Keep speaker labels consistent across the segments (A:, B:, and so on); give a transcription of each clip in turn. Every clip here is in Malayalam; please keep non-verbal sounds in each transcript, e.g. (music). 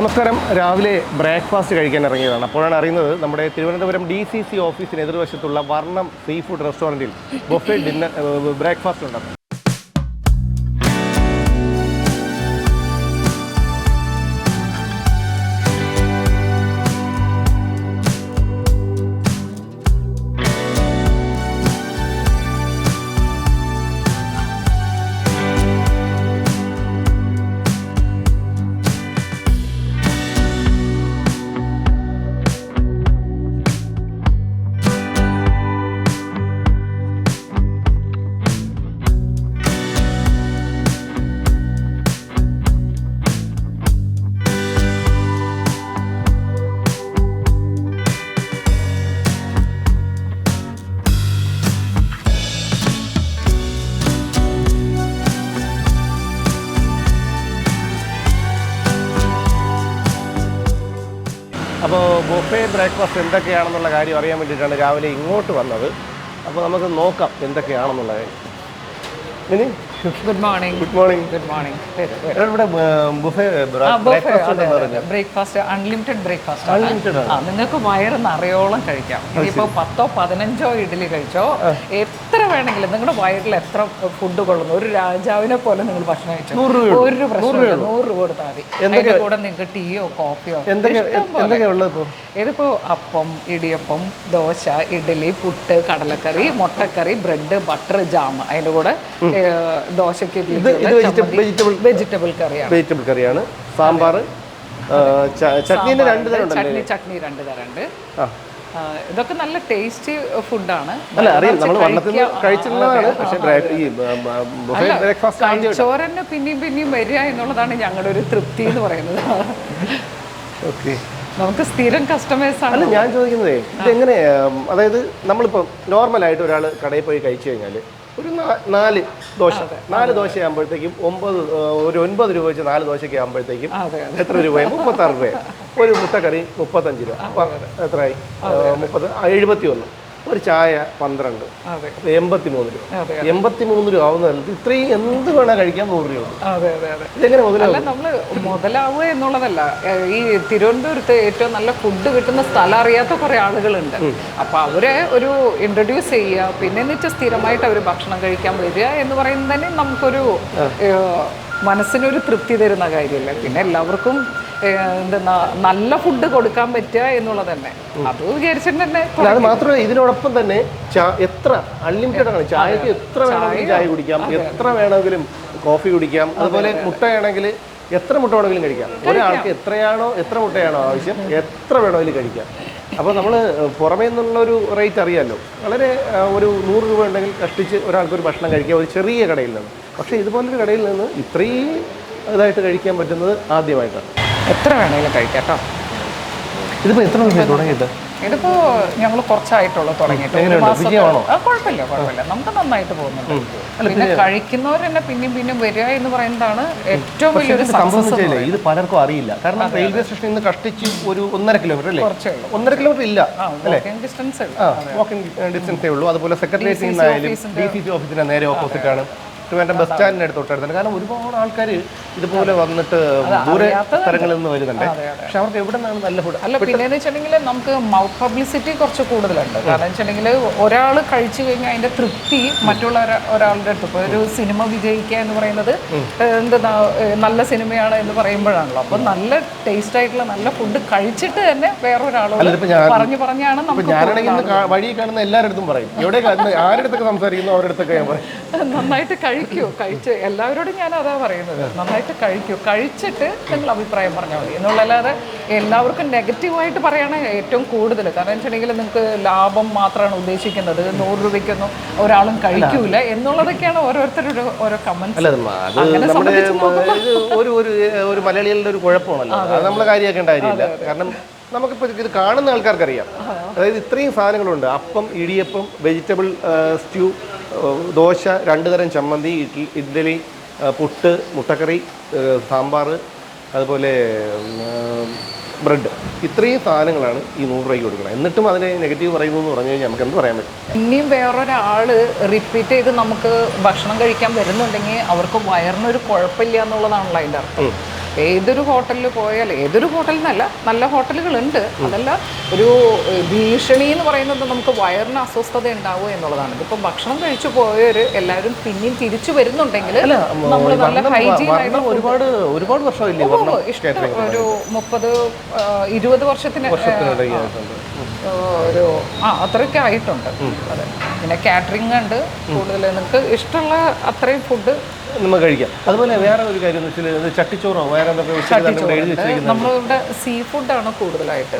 A: നമസ്കാരം. രാവിലെ ബ്രേക്ക്ഫാസ്റ്റ് കഴിക്കാൻ ഇറങ്ങിയതാണ്. അപ്പോഴാണ് അറിയുന്നത് നമ്മുടെ തിരുവനന്തപുരം ഡി സി സി ഓഫീസിന് എതിർവശത്തുള്ള വർണം സീ ഫുഡ് റെസ്റ്റോറന്റിൽ ബൊഫെ ഡിന്നർ ബ്രേക്ക്ഫാസ്റ്റ് ഉണ്ട് അപ്പോൾ ബൊഫെ ബ്രേക്ക്ഫാസ്റ്റ് എന്തൊക്കെയാണെന്നുള്ള കാര്യം അറിയാൻ വേണ്ടിയിട്ടാണ് രാവിലെ ഇങ്ങോട്ട് വന്നത്. അപ്പോൾ നമുക്ക് നോക്കാം എന്തൊക്കെയാണെന്നുള്ള കാര്യം ഇനി
B: good morning
A: good morning
B: good morning
A: ഇവിടെ ബുഫെ ബ്രേക്ക്ഫാസ്റ്റ്
B: അൺലിമിറ്റഡ് ബ്രേക്ക്ഫാസ്റ്റ് ആ നിങ്ങൾക്ക് വയറ് നിറയോളം കഴിക്കാം ഇനിയിപ്പോൾ പത്തോ പതിനഞ്ചോ ഇഡ്ഡലി കഴിച്ചോ എത്ര വേണമെങ്കിലും നിങ്ങളുടെ വയറിൽ എത്ര ഫുഡ് കൊള്ളുന്നു? ഒരു രാജാവിനെ പോലെ നിങ്ങൾ ഭക്ഷണം കഴിച്ചോ? ഒരു പ്രശ്നം നൂറ് രൂപ കൊടുത്താൽ മതി. എന്റെ കൂടെ നിങ്ങൾക്ക് ടീയോ കോഫിയോ ഇതിപ്പോ അപ്പം ഇടിയപ്പം ദോശ ഇഡ്ഡലി പുട്ട് കടലക്കറി മുട്ടക്കറി ബ്രെഡ് ബട്ടർ ജാം. അതിന്റെ കൂടെ ദോശയ്ക്ക്
A: വെജിറ്റബിൾ വെജിറ്റബിൾ
B: കറിയാണ്.
A: വെജിറ്റബിൾ കറിയാണ്. സാമ്പാർ ചട്നീന്റെ രണ്ട് തരം
B: ചട്നി ചട്നി രണ്ട്
A: ആ,
B: ഇതൊക്കെ നല്ല ടേസ്റ്റി ഫുഡാണ്.
A: അല്ല അറിയാം. നമ്മൾ വണ്ണത്തിൽ കഴിച്ചിട്ടുള്ളതാണ്. പക്ഷേ ബ്രേക്ക്ഫാസ്റ്റ്
B: കഴിച്ചോരന്നെ പിന്നെയും പിന്നെയും വരിക എന്നുള്ളതാണ് ഞങ്ങളുടെ ഒരു തൃപ്തി എന്ന് പറയുന്നത്.
A: ഓക്കെ.
B: നമുക്ക് സ്ഥിരം കസ്റ്റമേഴ്സ് ആണ്.
A: ഞാൻ ചോദിക്കുന്നതേ ഇതെങ്ങനെ അതായത് നമ്മളിപ്പോൾ നോർമലായിട്ട് ഒരാൾ കടയിൽ പോയി കഴിച്ചു കഴിഞ്ഞാൽ ഒരു നാല് ദോശ. നാല് ദോശ ആകുമ്പോഴത്തേക്കും ഒമ്പത് ഒരു ഒൻപത് രൂപ വെച്ച് നാല് ദോശയ്ക്ക് ആകുമ്പോഴത്തേക്കും എത്ര രൂപയായി? മുപ്പത്താറ് രൂപയായി. ഒരു മുട്ടക്കറി മുപ്പത്തഞ്ച് രൂപ. എത്രയായി മുപ്പത് എഴുപത്തി ഒന്ന് ഒരു ചായ പന്ത്രണ്ട്. എൺപത്തി മൂന്ന് രൂപ. എൺപത്തി മൂന്ന് രൂപ ആവുന്ന സ്ഥലത്ത് ഇത്രയും എന്ത് വേണം കഴിക്കാൻ നൂറ് രൂപ ഇതെങ്ങനെ മുതലാവും?
B: നമ്മൾ മുതലാവുക എന്നുള്ളതല്ല. ഈ തിരുവനന്തപുരത്ത് ഏറ്റവും നല്ല ഫുഡ് കിട്ടുന്ന സ്ഥലം അറിയാത്ത കുറെ ആളുകളുണ്ട്. അപ്പൊ അവരെ ഒരു ഇൻട്രൊഡ്യൂസ് ചെയ്യുക പിന്നെ എന്നിട്ട് സ്ഥിരമായിട്ട് അവർ ഭക്ഷണം കഴിക്കാൻ വരിക എന്ന് പറയുന്നത് തന്നെ നമുക്കൊരു മനസ്സിനൊരു തൃപ്തി തരുന്ന കാര്യമല്ല. പിന്നെ എല്ലാവർക്കും എന്തെന്നാ നല്ല ഫുഡ് കൊടുക്കാൻ പറ്റുക എന്നുള്ളത് തന്നെ അത് വിചാരിച്ചിട്ട് തന്നെ
A: അത് മാത്രമല്ല ഇതിനോടൊപ്പം തന്നെ എത്ര അൺലിമിറ്റഡ് ആണ്. ചായക്ക് എത്ര വേണമെങ്കിലും ചായ കുടിക്കാം എത്ര വേണമെങ്കിലും കോഫി കുടിക്കാം അതുപോലെ മുട്ടയാണെങ്കിൽ എത്ര മുട്ട വേണമെങ്കിലും കഴിക്കാം. ഒരാൾക്ക് എത്രയാണോ എത്ര മുട്ടയാണോ ആവശ്യം എത്ര വേണമെങ്കിലും കഴിക്കാം. അപ്പോൾ നമ്മൾ പുറമേ നിന്നുള്ള ഒരു റേറ്റ് അറിയാമല്ലോ വളരെ ഒരു നൂറ് രൂപ ഉണ്ടെങ്കിൽ കഷ്ടിച്ച് ഒരാൾക്ക് ഒരു ഭക്ഷണം കഴിക്കാം ഒരു ചെറിയ കടയിൽ നിന്ന്. പക്ഷേ ഇതുപോലൊരു കടയിൽ നിന്ന് ഇത്രയും ഇതായിട്ട് കഴിക്കാൻ പറ്റുന്നത് ആദ്യമായിട്ടാണ്.
B: എത്ര വേണമെങ്കിലും കഴിക്കാം കേട്ടോ
A: ഇതിപ്പോൾ എത്ര ദിവസം തുടങ്ങിയിട്ട്?
B: ഇതിപ്പോ ഞങ്ങൾ കുറച്ചായിട്ടുള്ളൂ തുടങ്ങിയിട്ട്. ഒരു കുഴപ്പമില്ല കുഴപ്പമില്ല. നമുക്ക് നന്നായിട്ട് പോകുന്നുണ്ട്. പിന്നെ കഴിക്കുന്നവർ തന്നെ പിന്നെയും പിന്നെയും വരിക എന്ന് പറയുന്നതാണ് ഏറ്റവും വലിയൊരു സക്സസ്
A: ഇത് പലർക്കും അറിയില്ല. കാരണം റെയിൽവേ സ്റ്റേഷനിൽ നിന്ന് കഷ്ടിച്ച് ഒരു ഒന്നര കിലോമീറ്റർ അല്ലേ? ഒന്നര കിലോമീറ്റർ ഇല്ല
B: ഡിസ്റ്റൻസ്
A: ഡിസ്റ്റൻസേ ഉള്ളൂ. അതുപോലെ സെക്രട്ടേറിയറ്റ് ഓഫീസിന്റെ നേരെ ഓപ്പോസിറ്റ് ആണ്. ട്രിവാൻഡ്രം ബസ് സ്റ്റാൻഡിന് അടുത്ത് തൊട്ടടുത്താണ് കാരണം ഒരുപാട് ആൾക്കാർ ഇതുപോലെ വന്നിട്ട് ദൂരെ സ്ഥലങ്ങളിൽ നിന്ന് വരുന്നുണ്ട്. പക്ഷെ അവർക്ക് എവിടെ നിന്നാണ് നല്ല ഫുഡ്
B: അല്ല പിന്നെ വെച്ചിട്ടുണ്ടെങ്കിൽ നമുക്ക് മൗത്ത് പബ്ലിസിറ്റി കുറച്ച് കൂടുതലുണ്ട്. കാരണം വെച്ചിട്ടുണ്ടെങ്കിൽ ഒരാൾ കഴിച്ചു കഴിഞ്ഞാൽ അതിന്റെ തൃപ്തി മറ്റുള്ള ഒരാ- ഒരാളുടെ അടുത്ത്. ഇപ്പോൾ ഒരു സിനിമ വിജയിക്കുക എന്ന് പറയുന്നത് എന്താ നല്ല സിനിമയാണ് എന്ന് പറയുമ്പോഴാണല്ലോ. അപ്പൊ നല്ല ടേസ്റ്റ് ആയിട്ടുള്ള നല്ല ഫുഡ് കഴിച്ചിട്ട് തന്നെ വേറൊരാളോട് പറഞ്ഞു പറഞ്ഞാണ് നമുക്ക്
A: ഞാനാണെങ്കിൽ വഴി കാണുന്ന എല്ലാവരുടെ അടുത്തും പറയും. എവിടെ ആരുടെ അടുത്തൊക്കെ സംസാരിക്കുന്നു അവരുടെ അടുത്തൊക്കെ ഞാൻ പറയും.
B: നന്നായിട്ട് കഴിക്കൂ കഴിച്ച്. എല്ലാവരോടും ഞാൻ അതാ പറയുന്നത്. നന്നായിട്ട് കഴിക്കൂ. കഴിച്ചിട്ട് നിങ്ങൾ അഭിപ്രായം പറഞ്ഞാൽ മതി. എന്നുള്ളല്ലാതെ എല്ലാവർക്കും നെഗറ്റീവായിട്ട് പറയാണ് ഏറ്റവും കൂടുതൽ. കാരണം വെച്ചിട്ടുണ്ടെങ്കിൽ നിങ്ങൾക്ക് ലാഭം മാത്രമാണ് ഉദ്ദേശിക്കുന്നത്. നൂറ് രൂപയ്ക്കൊന്നും ഒരാളും കഴിക്കൂല എന്നുള്ളതൊക്കെയാണ് ഓരോരുത്തരുടെ ഓരോ കമന്റ്സ്
A: ഇത് ഒരു മലയാളികളുടെ ഒരു കുഴപ്പമാണല്ലോ. അത് നമ്മൾ കാര്യമാക്കേണ്ട കാര്യമില്ല. കാരണം നമുക്കിപ്പോൾ ഇത് കാണുന്ന ആൾക്കാർക്കറിയാം. അതായത് ഇത്രയും സാധനങ്ങളുണ്ട്. അപ്പം ഇടിയപ്പം വെജിറ്റബിൾ സ്റ്റ്യൂ ദോശ രണ്ട് തരം ചമ്മന്തി ഇഡ്ലി ഇഡ്ഡലി പുട്ട് മുട്ടക്കറി സാമ്പാർ അതുപോലെ ബ്രെഡ്. ഇത്രയും സാധനങ്ങളാണ് ഈ നൂറ് രൂപയ്ക്ക് കൊടുക്കുന്നത്. എന്നിട്ടും അതിനെ നെഗറ്റീവ് പറയുന്നു എന്ന് പറഞ്ഞു കഴിഞ്ഞാൽ നമുക്ക് എന്ത് പറയാൻ പറ്റും?
B: ഇനിയും വേറൊരാൾ റിപ്പീറ്റ് ചെയ്ത് നമുക്ക് ഭക്ഷണം കഴിക്കാൻ വരുന്നുണ്ടെങ്കിൽ അവർക്ക് വയറിനൊരു കുഴപ്പമില്ല എന്നുള്ളതാണല്ലോ അതിന്റെ അർത്ഥം. ഏതൊരു ഹോട്ടലിൽ പോയാൽ ഏതൊരു ഹോട്ടലിൽ നിന്നല്ല നല്ല ഹോട്ടലുകളുണ്ട്. അതല്ല ഒരു ഭീഷണി എന്ന് പറയുന്നത് നമുക്ക് വയറിന് അസ്വസ്ഥത ഉണ്ടാവുക എന്നുള്ളതാണ്. ഇതിപ്പോൾ ഭക്ഷണം കഴിച്ചു പോയവർ എല്ലാവരും പിന്നെയും തിരിച്ചു വരുന്നുണ്ടെങ്കിൽ നമ്മൾ നല്ല ഹൈജീൻ ആയിട്ട്
A: ഒരുപാട് ഒരുപാട് വർഷമില്ലേ
B: ഇഷ്ടം. ഒരു മുപ്പത് ഇരുപത് വർഷത്തിന് ഒരു ആ അത്രയൊക്കെ ആയിട്ടുണ്ട്. അതെ. പിന്നെ കാറ്ററിംഗ് ഉണ്ട്. കൂടുതൽ നിങ്ങൾക്ക് ഇഷ്ടമുള്ള അത്രയും ഫുഡ്
A: നമുക്ക് കഴിക്കാം. അതുപോലെ വേറെ ഒരു കാര്യം എന്ന് വെച്ചാൽ ചട്ടിച്ചോറോ വേറെ
B: നമ്മളിവിടെ സീ ഫുഡാണ് കൂടുതലായിട്ട്.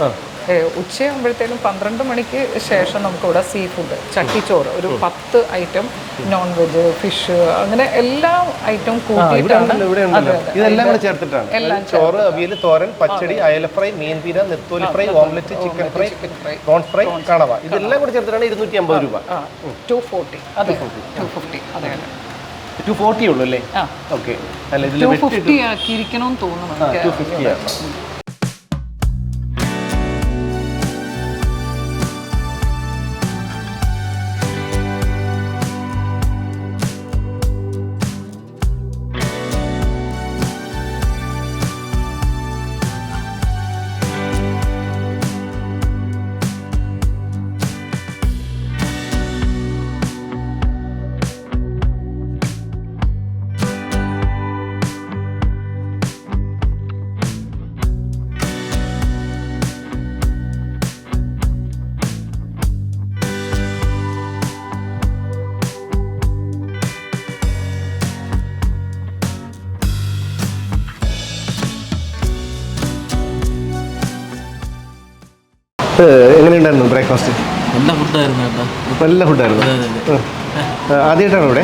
B: ഉച്ചയാകുമ്പോഴത്തേനും പന്ത്രണ്ട് മണിക്ക് ശേഷം നമുക്കിവിടെ സീ ഫുഡ് ചട്ടിച്ചോറ്. ഒരു പത്ത് ഐറ്റം നോൺ വെജ് ഫിഷ് അങ്ങനെ എല്ലാ ഐറ്റം
A: ഇതെല്ലാം ചേർത്തിട്ടാണ്.
B: എല്ലാം
A: ചോറ് അവിയൽ തോരൻ പച്ചടി അയല ഫ്രൈ മീൻ പീര നെത്തോലി fry omelette chicken fry
B: fry
A: prawn fry കണവ. ഇതെല്ലാം കൂടെ ചേർത്തിട്ടാണ് ഇരുന്നൂറ്റി അമ്പത് രൂപ.
B: Two forty two fifty
A: two forty ഉള്ളൂ അല്ലേ? ഓക്കെ അല്ല ഇതിൽ
B: ആക്കിയിരിക്കണമെന്ന് തോന്നുന്നു എനിക്ക്.
A: ടു ഫിഫ്റ്റി ആണ് എങ്ങനെയുണ്ടായിരുന്നു ബ്രേക്ക്ഫാസ്റ്റ്?
C: നല്ല ഫുഡായിരുന്നു കേട്ടോ.
A: നല്ല ഫുഡായിരുന്നു. ആദ്യമായിട്ടാണ് ഇവിടെ?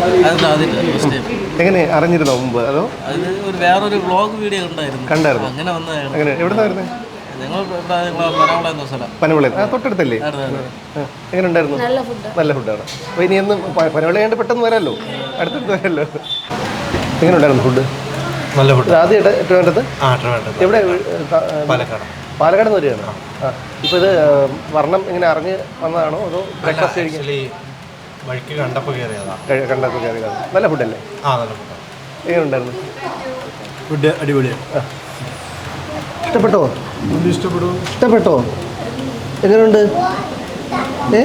A: എങ്ങനെ അറിഞ്ഞിരുന്നോ മുമ്പ്? അതോ?
C: ഒരു വേറൊരു വ്ളോഗ് വീഡിയോ ഉണ്ടായിരുന്നു
A: കണ്ടായിരുന്നു.
C: അങ്ങനെ വന്നതാണ്.
A: അങ്ങനെ എവിടെ പനവിള തൊട്ടടുത്തല്ലേ? എങ്ങനെ ഉണ്ടായിരുന്നു നല്ല ഫുഡ്. നല്ല ഫുഡാണ്. അപ്പോൾ ഇനി എന്ന് പനവിള കണ്ട് പെട്ടെന്ന് വരാമല്ലോ അടുത്തടുത്ത് വരാമല്ലോ എങ്ങനെ ഉണ്ടായിരുന്നു ഫുഡ്?
D: നല്ല ഫുഡ്.
A: ആദ്യമായിട്ട് എവിടെ?
D: പാലക്കാട്.
A: പാലക്കാട് നിന്ന് വരികയാണ്. ഇപ്പോൾ ഇത് വർണം ഇങ്ങനെ അറിഞ്ഞ് വന്നതാണോ അതോ ബ്രേക്ക്ഫാസ്റ്റ്
D: വഴിക്ക് കണ്ടപ്പോൾ കയറിയതാ.
A: കഴി- കണ്ടപ്പോൾ കയറിയതാണ്. നല്ല ഫുഡല്ലേ
D: ആ നല്ല ഫുഡ്
A: എങ്ങനെ ഉണ്ടായിരുന്നു?
D: ഫുഡ് അടിപൊളിയാണ്
A: ഇഷ്ടപ്പെട്ടോ?
D: ഫുഡ് ഇഷ്ടപ്പെടും
A: ഇഷ്ടപ്പെട്ടോ? എങ്ങനെയുണ്ട്? ഏ?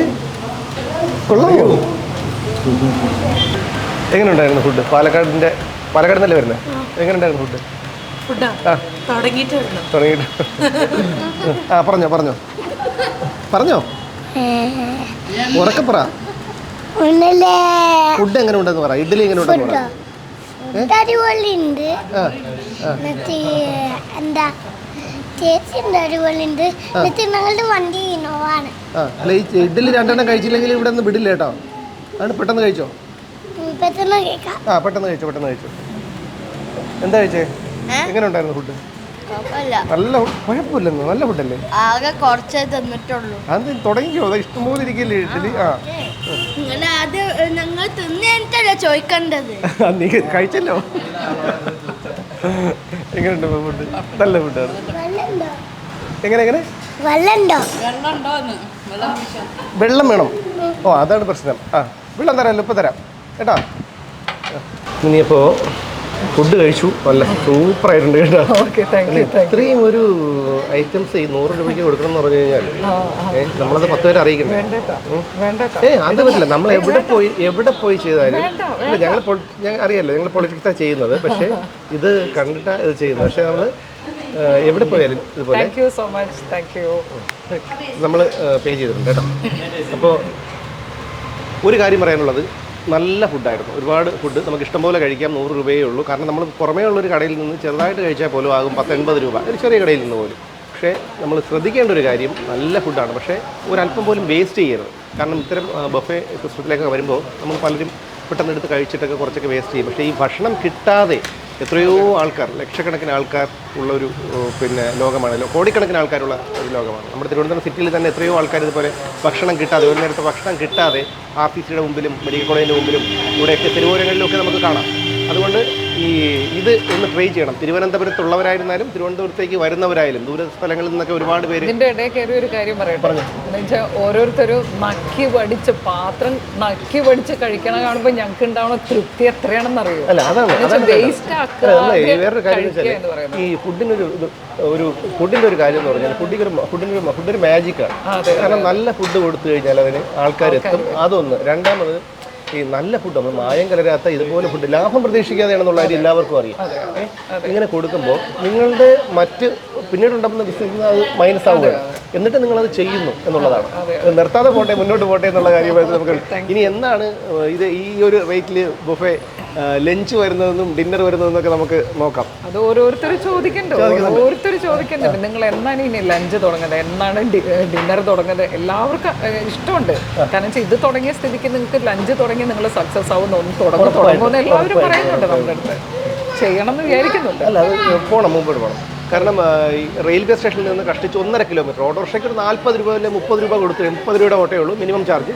A: കൊള്ളാമോ എങ്ങനെയുണ്ടായിരുന്നു ഫുഡ് പാലക്കാടിന്റെ പാലക്കാട് നിന്നല്ലേ വരുന്നത് എങ്ങനെയുണ്ടായിരുന്നു ഫുഡ്
E: തുടങ്ങിയിട്ട്
A: ആ പറഞ്ഞോ പറഞ്ഞോ. പറഞ്ഞോ?
F: ഉറക്കപ്പറ
A: ഫുഡ് എങ്ങനെ ഉണ്ടെന്ന് പറ. ഇഡ്ഡലി എങ്ങനെ ഉണ്ടെന്ന് പറ.
F: അടിപൊളിയുണ്ട് എന്താ അടിപൊളിയുണ്ട് ഞങ്ങളുടെ വണ്ടി
A: അല്ല ഈ ഇഡ്ഡലി രണ്ടെണ്ണം കഴിച്ചില്ലെങ്കിൽ ഇവിടെ നിന്ന് വിടില്ല കേട്ടോ. ആണ് പെട്ടെന്ന് കഴിച്ചോ?
F: പെട്ടെന്ന്
A: ആ പെട്ടെന്ന് കഴിച്ചോ പെട്ടെന്ന് കഴിച്ചോ. എന്താ കഴിച്ചേ? എങ്ങനെ ഉണ്ടായിരുന്നു ഫുഡ് നല്ല കുഴപ്പമില്ലെന്ന്? നല്ല ഫുഡല്ലേ
F: ആകെ കുറച്ചേ തന്നിട്ടുള്ളൂ.
A: അത് തുടങ്ങിക്കോ അത് ഇഷ്ടംപോലെ ഇരിക്കില്ലേ ഇഡ്ഡലി ആ.
F: അത് ആദ്യം ഞങ്ങൾ തിന്നിട്ടല്ലേ ചോദിക്കേണ്ടത്?
A: നീ കഴിച്ചല്ലോ? എങ്ങനെയുണ്ട് ഫുഡ് നല്ല ഫുഡാണ്
F: വെള്ളമുണ്ടോ
A: എങ്ങനെ എങ്ങനെ? വെള്ളം വേണം. ഓ അതാണ് പ്രശ്നം. ആ വെള്ളം തരാമല്ലോ ഇപ്പം തരാം. കേട്ടോ? ഇനിയിപ്പോൾ ഫുഡ് കഴിച്ചു. നല്ല കേട്ടോ. (laughs)
B: താങ്ക്
A: അല്ലേ, ഇത്രയും ഒരു ഐറ്റംസ് ഈ നൂറ് രൂപയ്ക്ക് കൊടുക്കണം എന്ന് പറഞ്ഞു കഴിഞ്ഞാൽ നമ്മളത് പത്ത് പേരെ അറിയിക്കണ്ടേ? ഏ അത് പറ്റില്ല. നമ്മൾ എവിടെ പോയി എവിടെ പോയി ചെയ്താലും ഞങ്ങൾ ഞങ്ങൾ അറിയാലോ ഞങ്ങൾ പൊളിറ്റിക്സാണ് ചെയ്യുന്നത്. പക്ഷേ (laughs) ഇത് കണ്ടിട്ടാണ് ഇത് ചെയ്യുന്നത്. പക്ഷേ നമ്മൾ എവിടെ പോയാലും ഇതുപോലെ
B: സോ മച്ച് താങ്ക് യു
A: നമ്മൾ പേ ചെയ്തിട്ടുണ്ട് കേട്ടോ. അപ്പോൾ ഒരു കാര്യം പറയാനുള്ളത്. നല്ല ഫുഡായിരുന്നു ഒരുപാട് ഫുഡ് നമുക്ക് ഇഷ്ടം പോലെ കഴിക്കാം നൂറ് രൂപയേ ഉള്ളൂ. കാരണം നമ്മൾ പുറമേ ഉള്ളൊരു കടയിൽ നിന്ന് ചെറുതായിട്ട് കഴിച്ചാൽ പോലും ആകും പത്തൊൻപത് രൂപ. ഒരു ചെറിയ കടയിൽ നിന്ന് പോലും. പക്ഷേ നമ്മൾ ശ്രദ്ധിക്കേണ്ട ഒരു കാര്യം നല്ല ഫുഡാണ് പക്ഷേ ഒരല്പം പോലും വേസ്റ്റ് ചെയ്യരുത്. കാരണം ഇത്തരം ബഫേ സിസ്റ്റത്തിലേക്ക് വരുമ്പോൾ നമ്മൾ പലരും പെട്ടെന്ന് എടുത്ത് കഴിച്ചിട്ടൊക്കെ കുറച്ചൊക്കെ വേസ്റ്റ് ചെയ്യും. പക്ഷേ ഈ ഭക്ഷണം കിട്ടാതെ എത്രയോ ആൾക്കാർ ലക്ഷക്കണക്കിന് ആൾക്കാർ ഉള്ള ഒരു പിന്നെ ലോകമാണ്. കോടിക്കണക്കിന് ആൾക്കാരുള്ള ഒരു ലോകമാണ്. നമ്മുടെ തിരുവനന്തപുരം സിറ്റിയിൽ തന്നെ എത്രയോ ആൾക്കാർ ഇതുപോലെ ഭക്ഷണം കിട്ടാതെ ഒരു നേരത്തെ ഭക്ഷണം കിട്ടാതെ ആർ ടി സിയുടെ മുമ്പിലും മെഡിക്കൽ കോളേജിന്റെ മുമ്പിലും ഇവിടെയൊക്കെ തെരുവോരങ്ങളിലൊക്കെ നമുക്ക് കാണാം. അതുകൊണ്ട് ഈ ഇത് ഒന്ന് ട്രൈ ചെയ്യണം. തിരുവനന്തപുരത്തുള്ളവരായിരുന്നാലും തിരുവനന്തപുരത്തേക്ക് വരുന്നവരായാലും ദൂര സ്ഥലങ്ങളിൽ നിന്നൊക്കെ ഒരുപാട് പേര്
B: ഇതിന്റെ ഇടയിൽ കയറി ഒരു കാര്യം പറയട്ടെ. എന്നുവെച്ചാൽ ഓരോരുത്തരും നക്കി പഠിച്ച് പാത്രം നക്കി പഠിച്ച് കഴിക്കണ കാണുമ്പോൾ ഞങ്ങൾക്ക് ഉണ്ടാവുന്ന തൃപ്തി എത്രയാണെന്ന് അറിയോ
A: അല്ല അതാണ് വേറൊരു കാര്യം വെച്ചാൽ
B: എന്ന്
A: ഈ ഫുഡിനൊരു ഒരു ഒരു ഫുഡിന്റെ ഒരു കാര്യം എന്ന് പറഞ്ഞാൽ ഫുഡിന് ഒരു ഫുഡിന് ഒരു ഫുഡ് മാജിക്കാണ് കാരണം നല്ല ഫുഡ് കൊടുത്തു കഴിഞ്ഞാൽ അതിന് ആൾക്കാർ എത്തും അതൊന്ന്. രണ്ടാമത് ഈ നല്ല ഫുഡ് നമ്മൾ മായം കലരാത്ത ഇതുപോലെ ഫുഡ് ലാഭം പ്രതീക്ഷിക്കാതെയാണെന്നുള്ള കാര്യം എല്ലാവർക്കും അറിയാം. ഇങ്ങനെ കൊടുക്കുമ്പോൾ നിങ്ങളുടെ മറ്റ് പിന്നീടുണ്ടാകുന്ന ബിസിനസ് അത് മൈനസ് ആവുകയാണ്. എന്നിട്ട് നിങ്ങളത് ചെയ്യുന്നു എന്നുള്ളതാണ്. നിർത്താതെ പോട്ടെ മുന്നോട്ട് പോട്ടെ എന്നുള്ള കാര്യമായിട്ട് നമുക്ക് ഇനി എന്താണ് ഇത് ഈ ഒരു റേറ്റിൽ ബുഫേ ലഞ്ച് വരുന്നതെന്നും ഡിന്നർ വരുന്നതെന്നൊക്കെ നമുക്ക് നോക്കാം.
B: അത് ഓരോരുത്തർ ചോദിക്കണ്ടോ. ഓരോരുത്തർ ചോദിക്കുന്നുണ്ട് നിങ്ങൾ എന്നാണ് ഇനി ലഞ്ച് തുടങ്ങുന്നത്? എന്നാണ് ഡിന്നർ തുടങ്ങുന്നത്? എല്ലാവർക്കും ഇഷ്ടമുണ്ട്. കാരണം വെച്ചാൽ ഇത് തുടങ്ങിയ സ്ഥിതിക്ക് നിങ്ങൾക്ക് ലഞ്ച് തുടങ്ങി നിങ്ങൾ സക്സസ് ആവുന്ന ഒന്ന് തുടങ്ങും തുടങ്ങുമെന്ന് എല്ലാവരും പറയുന്നുണ്ട് നമ്മുടെ അടുത്ത്. ചെയ്യണം എന്ന് വിചാരിക്കുന്നുണ്ട്
A: പോകണം മുമ്പോട്ട് പോകണം കാരണം റെയിൽവേ സ്റ്റേഷനിൽ നിന്ന് കഷ്ടിച്ച് ഒന്നര കിലോമീറ്റർ ഓട്ടോറിക്ഷയ്ക്ക് ഒരു നാൽപ്പത് രൂപ അല്ലെങ്കിൽ മുപ്പത് രൂപ കൊടുത്ത് മുപ്പത് രൂപയുടെ ഓട്ടേ ഉള്ളൂ മിനിമം ചാർജ്.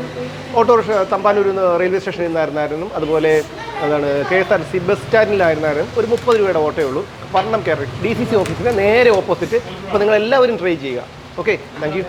A: ഓട്ടോറിക്ഷ തമ്പാനൂരിൽ നിന്ന് റെയിൽവേ സ്റ്റേഷനിൽ നിന്നായിരുന്നായിരുന്നു അതുപോലെ അതാണ് K S R C bus സ്റ്റാൻഡിലായിരുന്നാലും ഒരു മുപ്പത് രൂപയുടെ ഓട്ടേ ഉള്ളൂ. പർണം കയറി ഡി സി സി ഓഫീസിന്റെ നേരെ ഓപ്പോസിറ്റ്. അപ്പോൾ നിങ്ങളെല്ലാവരും ട്രൈ ചെയ്യുക. ഓക്കെ? താങ്ക്